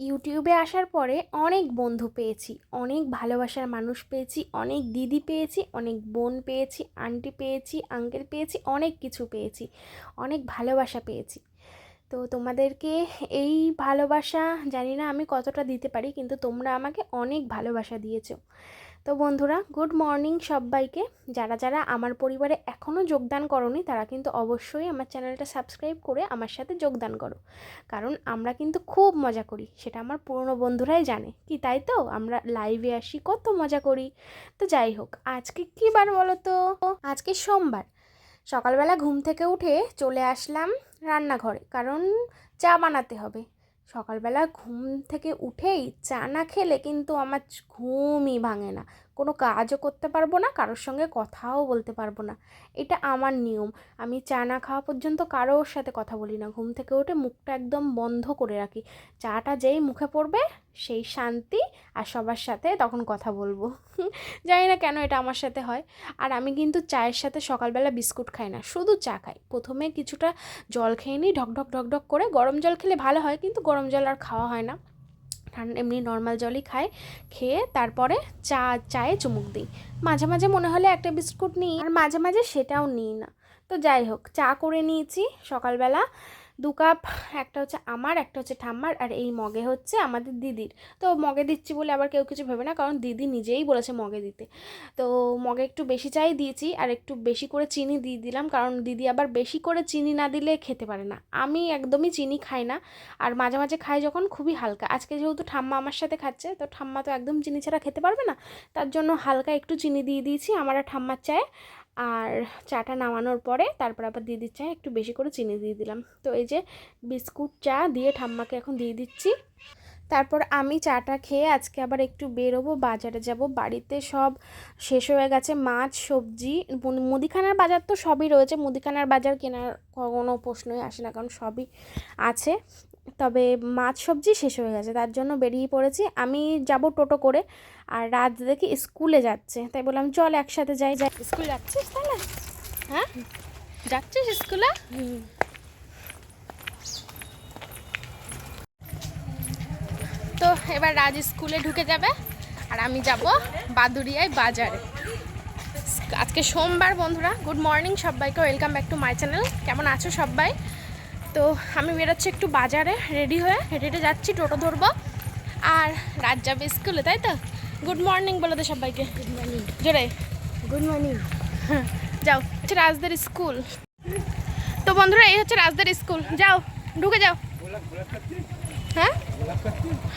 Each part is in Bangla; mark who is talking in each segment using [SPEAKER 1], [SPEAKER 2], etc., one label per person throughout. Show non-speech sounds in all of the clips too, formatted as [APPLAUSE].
[SPEAKER 1] ইউটিউবে আসার পরে অনেক বন্ধু পেয়েছি, অনেক ভালোবাসার মানুষ পেয়েছি, অনেক দিদি পেয়েছি, অনেক বোন পেয়েছি, আন্টি পেয়েছি, আঙ্কেল পেয়েছি, অনেক কিছু পেয়েছি, অনেক ভালোবাসা পেয়েছি। তো তোমাদেরকে এই ভালোবাসা জানি না আমি কতটা দিতে পারি, কিন্তু তোমরা আমাকে অনেক ভালোবাসা দিয়েছ। তো বন্ধুরা গুড মর্নিং সবাইকে। যারা যারা আমার পরিবারে এখনও যোগদান করনি, তারা কিন্তু অবশ্যই আমার চ্যানেলটা সাবস্ক্রাইব করে আমার সাথে যোগদান করো। কারণ আমরা কিন্তু খুব মজা করি, সেটা আমার পুরনো বন্ধুরাই জানে। কি তাই তো? আমরা লাইভে আসি, কত মজা করি। তো যাই হোক, আজকে কী বার বলো তো? আজকে সোমবার। সকালবেলা ঘুম থেকে উঠে চলে আসলাম রান্নাঘরে, কারণ চা বানাতে হবে। সকালবেলা ঘুম থেকে উঠেই চা না খেলে কিন্তু আমার ঘুমই ভাঙে না। কোনো কাজও করতে পারব না, কারোর সঙ্গে কথাও বলতে পারব না। এটা আমার নিয়ম। আমি চা না খাওয়া পর্যন্ত কারোর সাথে কথা বলি না। ঘুম থেকে উঠে মুখটা একদম বন্ধ করে রাখি। চাটা যেই মুখে পড়বে, সেই শান্তি আর সবার সাথে তখন কথা বলব। [LAUGHS] জানি না কেন এটা আমার সাথে হয়। আর আমি কিন্তু চায়ের সাথে সকালবেলা বিস্কুট খাই না, শুধু চা খাই। প্রথমে কিছুটা জল খেয়ে নিই ঢক ঢক ঢক ঢক করে গরম জল খেলে ভালো হয়, কিন্তু গরম জল আর খাওয়া হয় না। ঠান্ডা, এমনি নর্মাল জলই খাই খেয়ে তারপরে চা, চায়ে চুমুক দিই। মাঝে মাঝে মনে হলে একটা বিস্কুট নিই, আর মাঝে মাঝে সেটাও নিই না। তো যাই হোক, চা করে নিয়েছি সকালবেলা। দু কাপ, একটা হচ্ছে আমার, একটা হচ্ছে ঠাম্মার, আর এই মগে হচ্ছে আমাদের দিদির। তো মগে দিচ্ছি বলে আবার কেউ কিছু ভেবে না, কারণ দিদি নিজেই বলেছে মগে দিতে। তো মগে একটু বেশি চাই দিয়েছি, আর একটু বেশি করে চিনি দিয়ে দিলাম, কারণ দিদি আবার বেশি করে চিনি না দিলে খেতে পারে না। আমি একদমই চিনি খাই না, আর মাঝে মাঝে খাই যখন খুবই হালকা। আজকে যেহেতু ঠাম্মা আমার সাথে খাচ্ছে, তো ঠাম্মা তো একদম চিনি ছাড়া খেতে পারবে না, তার জন্য হালকা একটু চিনি দিয়ে দিয়েছি, আমার আর ঠাম্মার চায়ে। আর চাটা নামানোর পরে তারপর আবার দিদির চায়ে একটু বেশি করে চিনি দিয়ে দিলাম। তো এই যে বিস্কুট চা দিয়ে ঠাম্মাকে এখন দিয়ে দিচ্ছি। তারপর আমি চাটা খেয়ে আজকে আবার একটু বেরোবো, বাজারে যাব। বাড়িতে সব শেষ হয়ে গেছে, মাছ, সবজি মুদিখানার বাজার তো সবই রয়েছে। মুদিখানার বাজার কেনার কোনো প্রশ্নই আসে না, কারণ সবই আছে। তবে মাছ সবজি শেষ হয়ে গেছে তার জন্য বেরিয়ে পড়েছি। আমি যাব টোটো করে আর রাত দেখি স্কুলে যাচ্ছে তাই বললাম চল একসাথে যাই যাই। স্কুল যাচ্ছিস তাহলে? হ্যাঁ? যাচ্ছিস স্কুলে? তো এবার রাজ স্কুলে ঢুকে যাবে আর আমি যাব বাদুরিয়ায় বাজারে। আজকে সোমবার বন্ধুরা গুড মর্নিং সবাইকে welcome back to my channel. কেমন আছো সবাই? তো আমি বেরোচ্ছি একটু বাজারে রেডি হয়ে হেঁটে হেঁটে যাচ্ছি টোটো ধরবো। আর রাত যাবে স্কুলে তাই তো? গুড মর্নিং বলে দে সবাইকে। গুড মর্নিং জোরে।
[SPEAKER 2] গুড মর্নিং
[SPEAKER 1] হ্যাঁ, যাও হচ্ছে রাজদের স্কুল। তো বন্ধুরা এই হচ্ছে রাজদের স্কুল। যাও ঢুকে যাও। হ্যাঁ?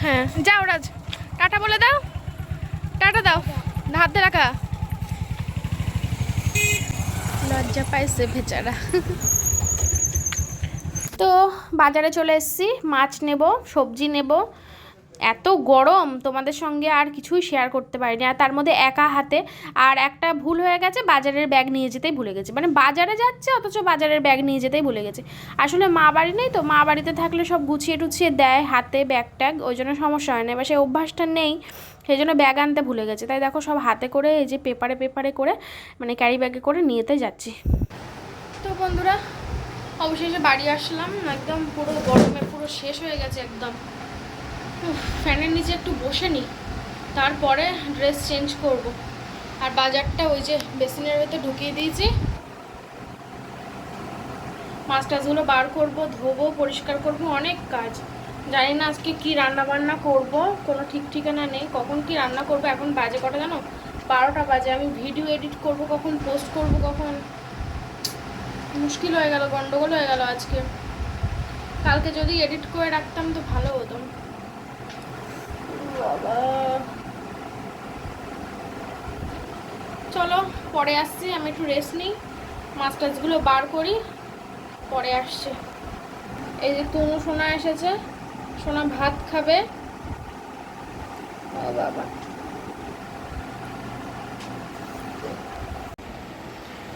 [SPEAKER 1] হ্যাঁ যাও রাজ। টাটা বলে দাও। টাটা দাও। হাত রাখা। লজ্জা পাইছে বেচারা। তো বাজারে চলে এসেছি, মাছ নেব, সবজি নেব। এত গরম, তোমাদের সঙ্গে আর কিছুই শেয়ার করতে পারিনি। আর তার মধ্যে একা হাতে। আর একটা ভুল হয়ে গেছে, বাজারের ব্যাগ নিয়ে যেতেই ভুলে গেছে। মানে বাজারে যাচ্ছে, অথচ বাজারের ব্যাগ নিয়ে যেতেই ভুলে গেছে। আসলে মা বাড়ি নেই তো, মা বাড়িতে থাকলে সব গুছিয়ে টুছিয়ে দেয়, হাতে ব্যাগ ট্যাগ, ওই জন্য সমস্যা হয় না। এবার সেই অভ্যাসটা নেই, সেই জন্য ব্যাগ আনতে ভুলে গেছে। তাই দেখো সব হাতে করে, এই যে পেপারে পেপারে করে মানে ক্যারি ব্যাগে করে নিয়েতে যাচ্ছি। তো বন্ধুরা অবশেষে বাড়ি আসলাম, একদম পুরো গরমে পুরো শেষ হয়ে গেছে একদম। ফ্যানের নিচে একটু বসে নিই, তারপরে ড্রেস চেঞ্জ করব। আর বাজারটা ওই যে বেসিনের ভেতর ঢুকিয়ে দিয়েছি। মাছ টাছগুলো বার করব, ধোবো, পরিষ্কার করব, অনেক কাজ। জানি না আজকে কি রান্না বান্না করব, কোনো ঠিক ঠিকানা নেই, কখন কি রান্না করব, এখন বাজে কটা জানো? বারোটা বাজে, আমি ভিডিও এডিট করব কখন পোস্ট করব কখন? মুশকিল হয়ে গেল, গন্ডগোল হয়ে গেল আজকে। কালকে যদি এডিট করে রাখতাম তো ভালো হতো। বাবা। চলো, পরে আসছি, আমি একটু রেস্ট নিই। মাছ টাছগুলো বার করি, পরে আসছে। এই যে তুনু, সোনা এসেছে। সোনা ভাত খাবে। বাবা।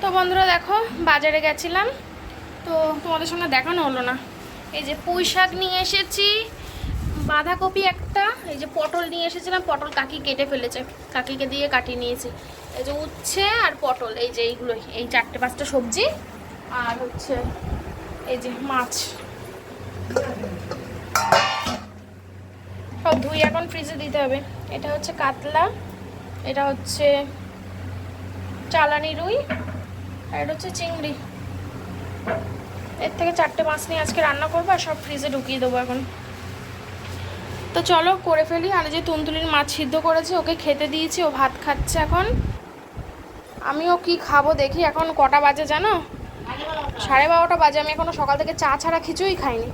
[SPEAKER 1] তো বন্ধুরা দেখো, বাজারে গেছিলাম। তো তোমাদের সঙ্গে দেখানো হলো না। এই যে পুঁই শাক নিয়ে এসেছি, বাঁধাকপি একটা, এই যে পটল নিয়ে এসেছিলাম, পটল কাকি কেটে ফেলেছে। কাকিকে দিয়ে কাটিয়ে নিয়েছি। এই যে উচ্ছে আর পটল, এই যে এইগুলো, এই চারটে পাঁচটা সবজি। আর হচ্ছে এই যে মাছ।
[SPEAKER 3] সব ধুই এখন ফ্রিজে দিতে হবে। এটা হচ্ছে কাতলা, এটা হচ্ছে চালানি রুই আর হচ্ছে চিংড়ি। এর থেকে চারটে মাছ নিয়ে আজকে রান্না করব আর সব ফ্রিজে ঢুকিয়ে দেবো এখন। তো চলো করে ফেলি। আর যে তুনতুলির মাছ সিদ্ধ করেছি, ওকে খেতে দিয়েছি, ও ভাত খাচ্ছে এখন। আমিও কি খাব দেখি, এখন কটা বাজে জানো? সাড়ে বারোটা বাজে, আমি এখনও সকাল থেকে চা ছাড়া কিছুই খাইনি।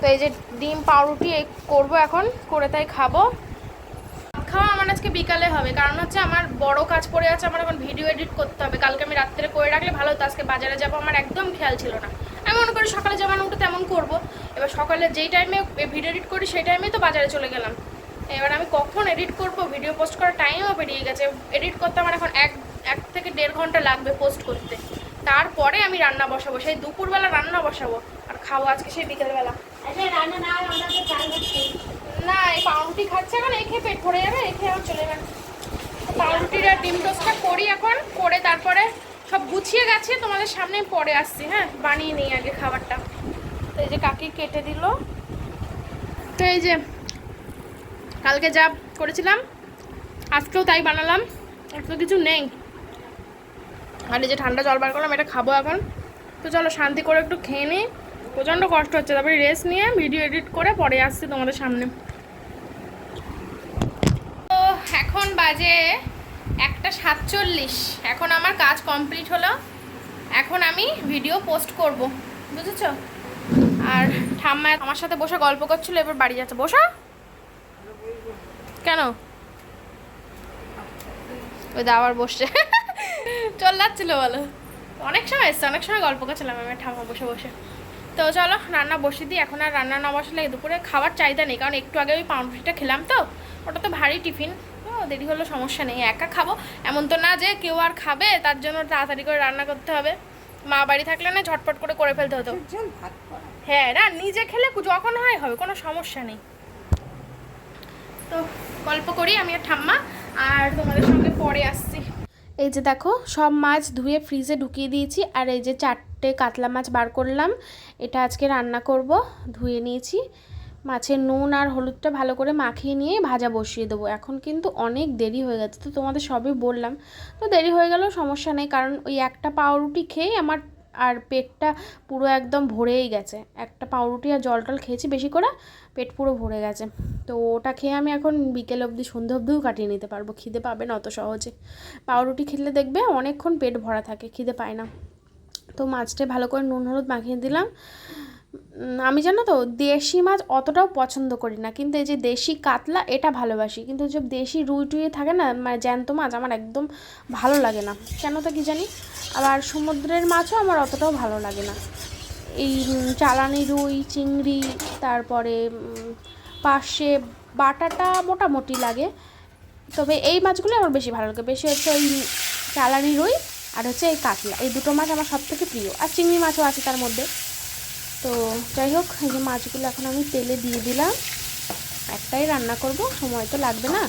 [SPEAKER 3] তো এই যে ডিম, পাউরুটি করব এখন, করে তাই খাব। খাওয়া আমার আজকে বিকালে হবে। কারণ হচ্ছে আমার বড় কাজ পড়ে আছে, আমার এখন ভিডিও এডিট করতে হবে। কালকে আমি রাত্রে করে রাখলে ভালো হতো, আজকে বাজারে যাব আমার একদম খেয়াল ছিল না। আমি মনে করি সকালে যেমন উঠে তেমন করব। এবার সকালে যেই টাইমে ভিডিও এডিট করি, সেই টাইমেই তো বাজারে চলে গেলাম। এবার আমি কখন এডিট করব? ভিডিও পোস্ট করার টাইমও বেরিয়ে গেছে। এডিট করতে আমার এখন এক এক থেকে দেড় ঘণ্টা লাগবে পোস্ট করতে। তারপরে আমি রান্না বসাবো, সেই দুপুরবেলা রান্না বসাবো। আর খাব আজকে সেই বিকেলবেলা।
[SPEAKER 4] আচ্ছা রান্না না
[SPEAKER 3] না, এই পাউরুটি খাচ্ছে এখন, এই খেয়ে পেট ভরে যাবে, এই খেয়ে আমার চলে যাবে। পাউরুটির আর ডিম টোস্টটা করি এখন, করে তারপরে সব গুছিয়ে গেছে, তোমাদের সামনে পরে আসছি হ্যাঁ? বানিয়ে নিই আগে খাবারটা। তো এই যে কাকি কেটে দিল। তো এই যে কালকে যা করেছিলাম, আজকেও তাই বানালাম আর তো কিছু নেই। আর এই যে ঠান্ডা জল বার করলাম, এটা খাব এখন। তো চলো শান্তি করে একটু খেয়ে নিই। প্রচণ্ড কষ্ট হচ্ছে, তারপরে রেস্ট নিয়ে ভিডিও এডিট করে পরে আসছি তোমাদের সামনে তো এখন বাজে একটা সাতচল্লিশ। এখন আমার কাজ কমপ্লিট হলো। এখন আমি ভিডিও পোস্ট করব, বুঝেছ? আর ঠাম্মা আমার সাথে বসে গল্প করছিল, এবার বাড়ি যাচ্ছে। বসো। কেন? ওই দা আবার বসছে। চল যাচ্ছিল বলো। অনেক সময় এসছে, অনেক সময় গল্প করছিলাম আমি, ঠাম্মা বসে বসে। তো চলো, রান্না বসিয়ে দিই। এখন আর রান্না না বসালে দুপুরে খাবার চাহিদা নেই, কারণ একটু আগে ওই পাউরুটিটা খেলাম তো, ওটা তো ভারী টিফিন। দেরি হলো সমস্যা নেই একা খাব। এমন তো না যে কেউ আর খাবে তার জন্য তাড়াতাড়ি করে রান্না করতে হবে। মা বাড়ি থাকলে না ঝটপট করে করে ফেলতে হতো। হ্যাঁ না নিজে খেলে যখন হয় হবে কোনো সমস্যা নেই। তো গল্প করি আমি আর ঠাম্মা আর তোমাদের সঙ্গে পরে আসছি। এই যে দেখো সব মাছ ধুয়ে ফ্রিজে ঢুকিয়ে দিয়েছি আর এই যে চারটে কাতলা মাছ বার করলাম এটা আজকে রান্না করব ধুয়ে নিয়েছি। মাছের নুন আর হলুদটা ভালো করে মাখিয়ে নিয়ে ভাজা বসিয়ে দেবো। এখন কিন্তু অনেক দেরি হয়ে গেছে, তো তোমাদের সবই বললাম। তো দেরি হয়ে গেলেও সমস্যা নেই, কারণ ওই একটা পাউরুটি খেয়েই আমার আর পেটটা পুরো একদম ভরেই গেছে। একটা পাউরুটি আর জল টল খেয়েছি বেশি করে, পেট পুরো ভরে গেছে। তো ওটা খেয়ে আমি এখন বিকেল অবধি, সন্ধে অবধিও কাটিয়ে নিতে পারব, খিদে পাবে না অত সহজে। পাউরুটি খেলে দেখবে অনেকক্ষণ পেট ভরা থাকে, খিদে পায় না। তো মাছটা ভালো করে নুন, হলুদ মাখিয়ে দিলাম। আমি জানো তো, দেশি মাছ অতটাও পছন্দ করি না। কিন্তু এই যে দেশি কাতলা, এটা ভালোবাসি। কিন্তু যে দেশি রুই টুই থাকে না মানে জ্যান্ত মাছ, আমার একদম ভালো লাগে না। কেন তা কি জানি? আবার সমুদ্রের মাছও আমার অতটাও ভালো লাগে না। এই চালানি রুই, চিংড়ি, তারপরে পাশে বাটাটা মোটামুটি লাগে। তবে এই মাছগুলো আমার বেশি ভালো লাগে। বেশি হচ্ছে ওই চালানি রুই আর হচ্ছে এই কাতলা। এই দুটো মাছ আমার সব থেকে প্রিয়। আর চিংড়ি মাছও আছে তার মধ্যে। তো যাই হোক, এই যে মাছগুলো এখন আমি তেলে দিয়ে দিলাম। একটাই রান্না করব, সময় তো লাগবে না।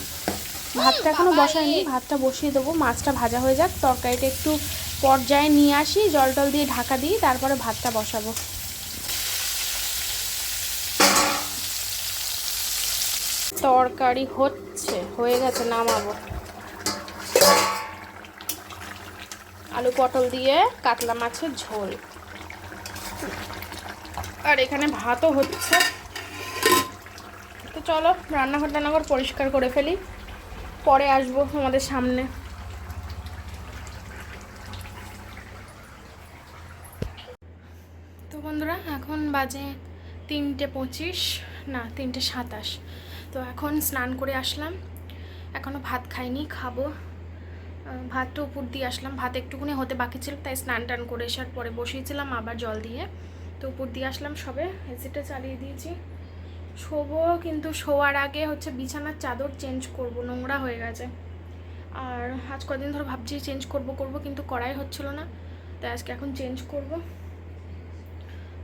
[SPEAKER 3] ভাতটা এখনও বসাইনি, ভাতটা বসিয়ে দেবো, মাছটা ভাজা হয়ে যাক, তরকারিটা একটু পর্যায়ে নিয়ে আসি, জল টল দিয়ে ঢাকা দিই, তারপরে ভাতটা বসাবো। তরকারি হচ্ছে, হয়ে গেছে, নামাবো। আলু পটল দিয়ে কাতলা মাছের ঝোল। আর এখানে ভাতও হচ্ছে। তো চলো, রান্নাঘর টান্নাঘর পরিষ্কার করে ফেলি। পরে আসব আমাদের সামনে। তো বন্ধুরা, এখন বাজে তিনটে পঁচিশ, না, তিনটে সাতাশ। তো এখন স্নান করে আসলাম। এখনও ভাত খাইনি, খাব। ভাতটা উপর দিয়ে আসলাম। ভাত একটুকুনি হতে বাকি ছিল, তাই স্নান টান করে আসার পরে বসিয়েছিলাম, আবার জল দিয়ে। তো উপর দিয়ে আসলাম সবে এসিটা চালিয়ে দিয়েছি। শোবো, কিন্তু শোয়ার আগে হচ্ছে বিছানার চাদর চেঞ্জ করব, নোংরা হয়ে গেছে। আর আজ কদিন ধরে ভাবছি চেঞ্জ করব করব, কিন্তু করাই হচ্ছিল না। তাই আজকে এখন চেঞ্জ করব।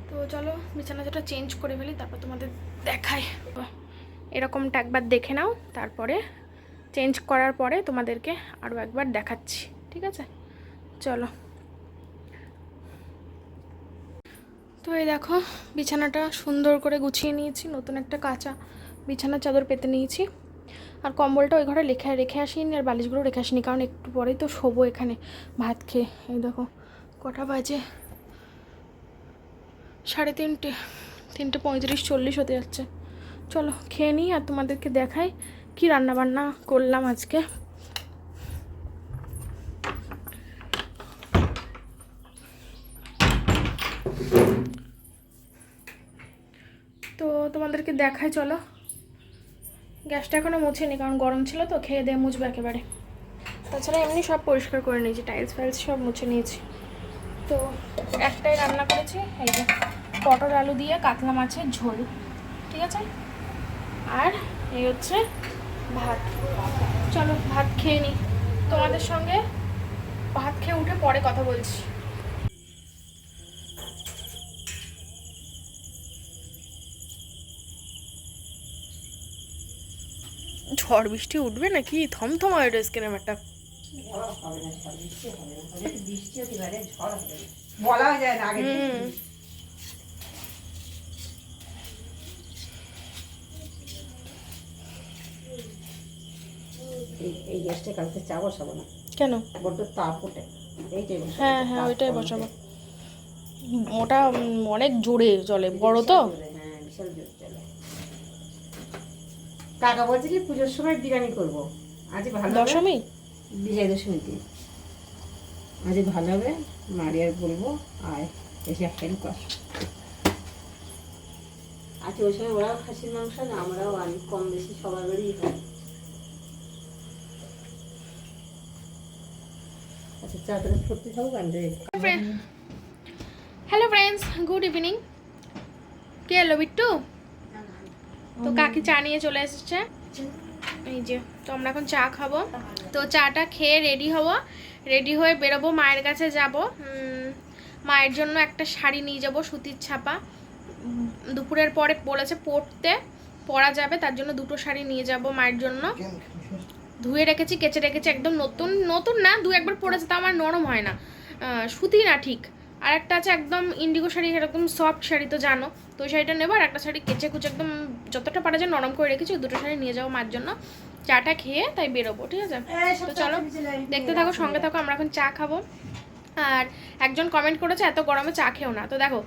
[SPEAKER 3] তো চলো, বিছানা যেটা চেঞ্জ করে ফেলি, তারপর তোমাদের দেখাই। এরকমটা একবার দেখে নাও, তারপরে চেঞ্জ করার পরে তোমাদেরকে আরও একবার দেখাচ্ছি, ঠিক আছে? চলো। তো এই দেখো, বিছানাটা সুন্দর করে গুছিয়ে নিয়েছি, নতুন একটা কাঁচা বিছানার চাদর পেতে নিয়েছি। আর কম্বলটা ওই ঘরে রেখে রেখে আসিনি আর বালিশগুলো রেখে আসিনি, কারণ একটু পরেই তো শোবো এখানে ভাত খেয়ে। এই দেখো, কটা বাজে? সাড়ে তিনটে তিনটে পঁয়ত্রিশ চল্লিশ হতে যাচ্ছে। চলো খেয়ে নিই আর তোমাদেরকে দেখাই কী রান্না বান্না করলাম আজকে তো তোমাদেরকে দেখাই, চলো। গ্যাসটা এখনও মুছেনি, কারণ গরম ছিল তো, খেয়ে দিয়ে মুছবে একেবারে। তাছাড়া এমনি সব পরিষ্কার করে নিয়েছি টাইলস ফাইলস সব মুছে নিয়েছি। তো একটাই রান্না করেছি, এই যে পটল আলু দিয়ে কাতলা মাছের ঝোল, ঠিক আছে? আর এই হচ্ছে ভাত। চলো, ভাত খেয়ে নিই তোমাদের সঙ্গে ভাত খেয়ে উঠে পরে কথা বলছি। ঝড় বৃষ্টি উঠবে নাকি? থমথম হয় ড্রেস কিনে একটা
[SPEAKER 2] বলাও যায় না আগে। এই- গ্যাসটা কালকে চা বসাবো না।
[SPEAKER 3] কেন?
[SPEAKER 2] বড্ড তাপ ওঠে।
[SPEAKER 3] হ্যাঁ হ্যাঁ ওইটাই বসাবো। ওটা অনেক জোরে চলে বড় তো?
[SPEAKER 2] হ্যাঁ বিশাল জোর। কাকা বলছে কি পুজোর সময় বিরিয়ানি করব। আজ ভালো হবে
[SPEAKER 3] দশমী?
[SPEAKER 2] বিজয় দশমীতে আজ ভালো হবে মারিয়ার বলব আয় এসে হেল্প কর। আজকে ওই সময় ওরাও খাসির মাংস না আমরাও আনি কম বেশি সবার বাড়িই হয়। আচ্ছা চা তাহলে ফুটতে থাকুক
[SPEAKER 3] হ্যালো ফ্রেন্ডস গুড ইভিনিং কে এলো বিট্টু? তো কাকি চা নিয়ে চলে এসেছে। এই যে তো আমরা এখন চা খাব। তো চাটা খেয়ে রেডি হব। রেডি হয়ে বেরোবো মায়ের কাছে যাব। মায়ের জন্য একটা শাড়ি নিয়ে যাব সুতির ছাপা। দুপুরের পরে বলেছে পরতে পরা যাবে তার জন্য দুটো শাড়ি নিয়ে যাব মায়ের জন্য। ধুয়ে রেখেছি কেচে রেখেছি একদম নতুন নতুন না দু একবার পরেছে তা আমার নরম হয় না। সুতি না ঠিক। আর একটা আছে একদম ইন্ডিগো শাড়ি এরকম সফট শাড়ি তো জানো। তো ওই শাড়িটা নেব আর একটা শাড়ি কেচে কুচে একদম যতটা পারা যায় নরম করে রেখেছি দুটো শাড়ি নিয়ে যাব মার জন্য। চাটা খেয়ে তাই বেরোবো ঠিক আছে? তো চলো দেখতে থাকো সঙ্গে থাকো আমরা এখন চা খাব। আর একজন কমেন্ট করেছে এত গরমে চা খেও না। তো দেখো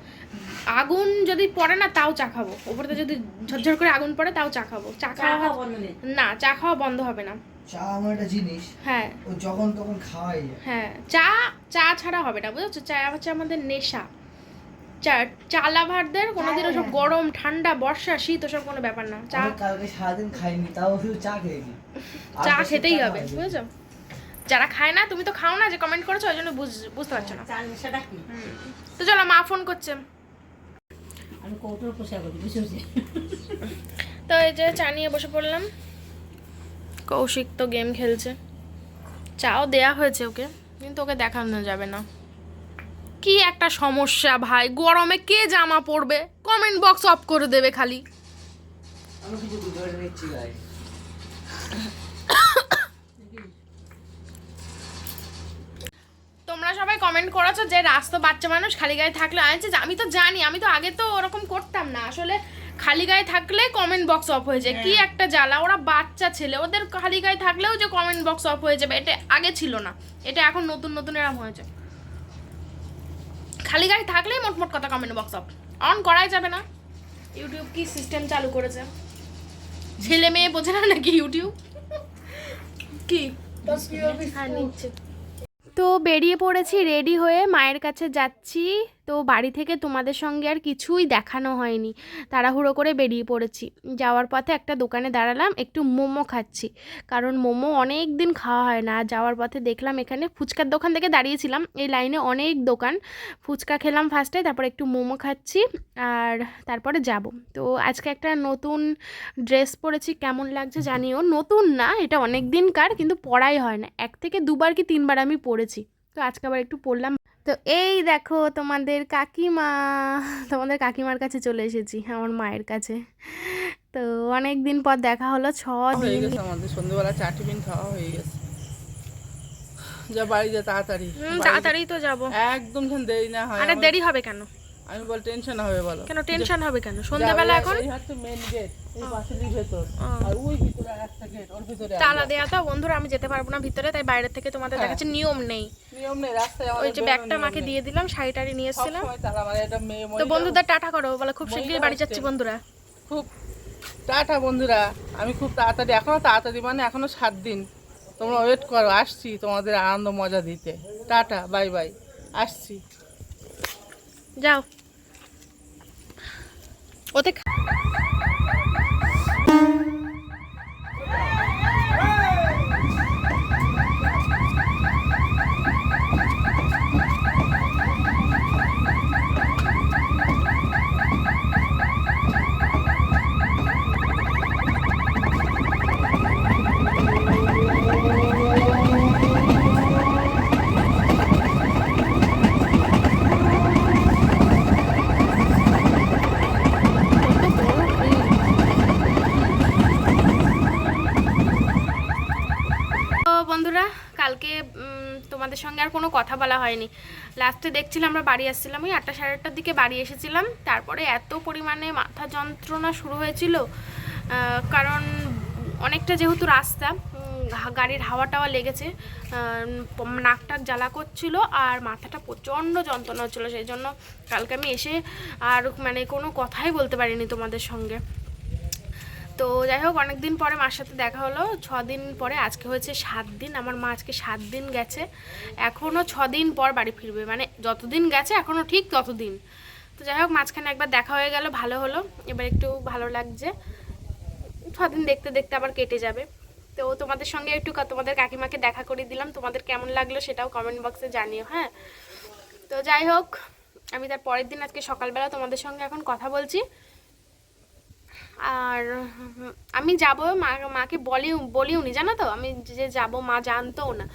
[SPEAKER 3] আগুন যদি পড়ে না তাও চা খাব। ওপরতে যদি ঝরঝর করে আগুন পড়ে তাও চা খাব। চা খাওয়া না চা খাওয়া বন্ধ হবে না।
[SPEAKER 5] চা এমন একটা জিনিস
[SPEAKER 3] হ্যাঁ।
[SPEAKER 5] ও যখন তখন খাওয়াই
[SPEAKER 3] হ্যাঁ চা চা ছাড়া হবে না বুঝেছ? চা হচ্ছে আমাদের নেশা। চা চা লাভারদের কোনোদিন ওসব গরম ঠান্ডা বর্ষা শীত ওসব কোনো ব্যাপার না। চা
[SPEAKER 5] কালকে সারাদিন খাইনি তাও শুধু চা খেয়েছি
[SPEAKER 3] চা খেতেই হবে বুঝেছ? যারা খায় না তুমি তো খাও না যে কমেন্ট করেছ ওই জন্য বুঝ- বুঝতে পারছ না।
[SPEAKER 2] কি?
[SPEAKER 3] তো চলো মা ফোন করছে।
[SPEAKER 2] আমি কৌটোর পোশাক করি বুঝেছি?
[SPEAKER 3] তো এই যে চা নিয়ে বসে পড়লাম। কৌশিক তো গেম খেলছে। চাও দেয়া হয়েছে ওকে কিন্তু ওকে দেখানো যাবে না। কি একটা সমস্যা ভাই গরমে কে জামা পরবে? কমেন্ট বক্স অফ করে দেবে খালি। তোমরা সবাই কমেন্ট করেছ যে রাস্তা বাচ্চা মানুষ খালি গায়ে থাকলে আনছে আমি তো জানি আমি তো আগে তো ওরকম করতাম না। আসলে খালি গায়ে থাকলে কমেন্ট বক্স অফ হয়ে যায়। কি একটা জ্বালা? ওরা বাচ্চা ছেলে ওদের খালি গায়ে থাকলেও যে কমেন্ট বক্স অফ হয়ে যাবে এটা আগে ছিল না। এটা এখন নতুন নতুন এরম হয়েছে। খালি গায়ে থাকলেই মোটমোট কথা কমেন্ট বক্স অফ অন করাই যাবে না। ইউটিউব কি সিস্টেম চালু করেছে? ছেলে মেয়ে বোঝে না নাকি ইউটিউব কি? হ্যাঁ নিচ্ছে। তো বেরিয়ে পড়েছি রেডি হয়ে মায়ের কাছে যাচ্ছি। তো বাড়ি থেকে তোমাদের সঙ্গে আর কিছুই দেখানো হয়নি। তাড়াহুড়ো করে বেরিয়ে পড়েছি। যাওয়ার পথে একটা দোকানে দাঁড়ালাম, একটু মোমো খাচ্ছি। কারণ মোমো অনেক দিন খাওয়া হয় না। যাওয়ার পথে দেখলাম এখানে ফুচকার দোকান থেকে দাঁড়িয়েছিলাম। এই লাইনে অনেক দোকান। ফুচকা খেলাম ফার্স্টে তারপর একটু মোমো খাচ্ছি আর তারপরে যাব। তো আজকে একটা নতুন ড্রেস পরেছি। কেমন লাগছে জানিও। নতুন না, এটা অনেক দিনকার কিন্তু পরাই হয় না। এক থেকে দুবার কি তিনবার আমি পরেছি। তো আজকে আবার একটু পড়লাম। তো এই দেখো তোমাদের কাকিমা তোমাদের কাকিমার কাছে চলে এসেছি আমার মায়ের কাছে। তো অনেক দিন পর দেখা হলো ছ দিন
[SPEAKER 6] আমাদের সন্ধ্যেবেলা চা টিফিন খাওয়া হয়ে গেছে। যা বাড়ি যা তাড়াতাড়ি।
[SPEAKER 3] তাড়াতাড়ি তো যাব।
[SPEAKER 6] একদম দেরি না হয়
[SPEAKER 3] আরে দেরি হবে কেন?
[SPEAKER 6] আমি বল টেনশন হবে বলো।
[SPEAKER 3] কেন টেনশন হবে কেন? সন্ধ্যাবেলা এখন?
[SPEAKER 6] এই হচ্ছে মেন গেট এই পাশেরই ভেতর। আর ওই ভিতরে একটা গেট ওর ভিতরে
[SPEAKER 1] তালা দেয়া তো বন্ধুরা আমি যেতে পারব না ভিতরে তাই বাইরে থেকে তোমাদের
[SPEAKER 6] হ্যাঁ।
[SPEAKER 1] দেখাচ্ছে নিয়ম নেই।
[SPEAKER 6] নিয়ম নেই রাস্তায়
[SPEAKER 1] ওই যে ব্যাগটা মাকে দিয়ে দিলাম শাড়ি টাড়ি নিয়ে এসেছিলাম। তো বন্ধুদের টাটা করো বলে খুব শিগগিরই বাড়ি যাচ্ছি বন্ধুরা।
[SPEAKER 6] খুব টাটা বন্ধুরা। আমি খুব তাড়াতাড়ি এখনও তাড়াতাড়ি মানে এখনও সাত দিন। তোমরা ওয়েট করো আসছি তোমাদের আনন্দ মজা দিতে। টাটা বাই বাই আসছি।
[SPEAKER 1] যাও। ওতে খা- তো বন্ধুরা কালকে তোমাদের সঙ্গে আর কোনো কথা বলা হয়নি। লাস্টে দেখছিলাম আমরা বাড়ি আসছিলাম, ওই আটটা সাড়ে আটটার দিকে বাড়ি এসেছিলাম। তারপরে এত পরিমাণে মাথা যন্ত্রণা শুরু হয়েছিল কারণ অনেকটা যেহেতু রাস্তা গাড়ির হাওয়া টাওয়া লেগেছে নাক টাক জ্বালা করছিল আর মাথাটা প্রচণ্ড যন্ত্রণা হচ্ছিল। সেই জন্য কালকে আমি এসে আর মানে কোনো কথাই বলতে পারিনি তোমাদের সঙ্গে। তো যাই হোক, অনেকদিন পরে মার সাথে দেখা হলো। ছ দিন পরে, আজকে হয়েছে সাত দিন, আমার মা আজকে সাত দিন গেছে। এখনও ছ দিন পর বাড়ি ফিরবে মানে যতদিন গেছে এখনও ঠিক ততদিন। তো যাই হোক, মাঝখানে একবার দেখা হয়ে গেল, ভালো হলো। এবার একটু ভালো লাগছে। ছ দিন দেখতে দেখতে আবার কেটে যাবে। তো তোমাদের সঙ্গে একটু তোমাদের কাকিমাকে দেখা করে দিলাম। তোমাদের কেমন লাগল সেটাও কমেন্ট বক্সে জানিও হ্যাঁ? তো যাই হোক, আমি তার পরের দিন আজকে সকালবেলা তোমাদের সঙ্গে এখন কথা বলছি। আর, আমি যাব, মা, মাকে বলিও বলিওনি, জানো তো? আমি যে যাব, মা জানতোও না।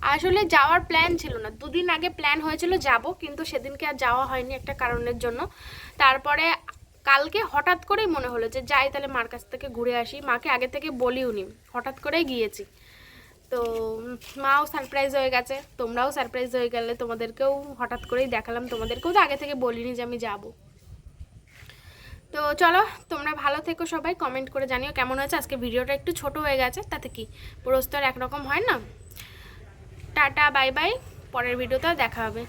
[SPEAKER 1] আসলে যাওয়ার প্ল্যান ছিল না। দুদিন আগে প্ল্যান হয়েছিল যাব, কিন্তু সেদিনকে আর যাওয়া হয়নি একটা কারণের জন্য। তারপরে কালকে হঠাৎ করেই মনে হলো যে, যাই তাহলে মার কাছ থেকে ঘুরে আসি। মাকে আগে থেকে বলিওনি, হঠাৎ করেই গিয়েছি। তো মাও সারপ্রাইজ হয়ে গেছে। তোমরাও সারপ্রাইজ হয়ে গেলে তোমাদেরকেও হঠাৎ করেই দেখালাম। তোমাদেরকেও তো আগে থেকে বলিনি যে আমি যাব। তো চলো, তোমরা ভালো থেকো সবাই কমেন্ট করে জানিও কেমন হয়েছে। আজকে ভিডিওটা একটু ছোট হয়ে গেছে, তাতে কি পুরস্তর একরকম হয় না। টাটা বাই বাই পরের ভিডিওতে দেখা হবে।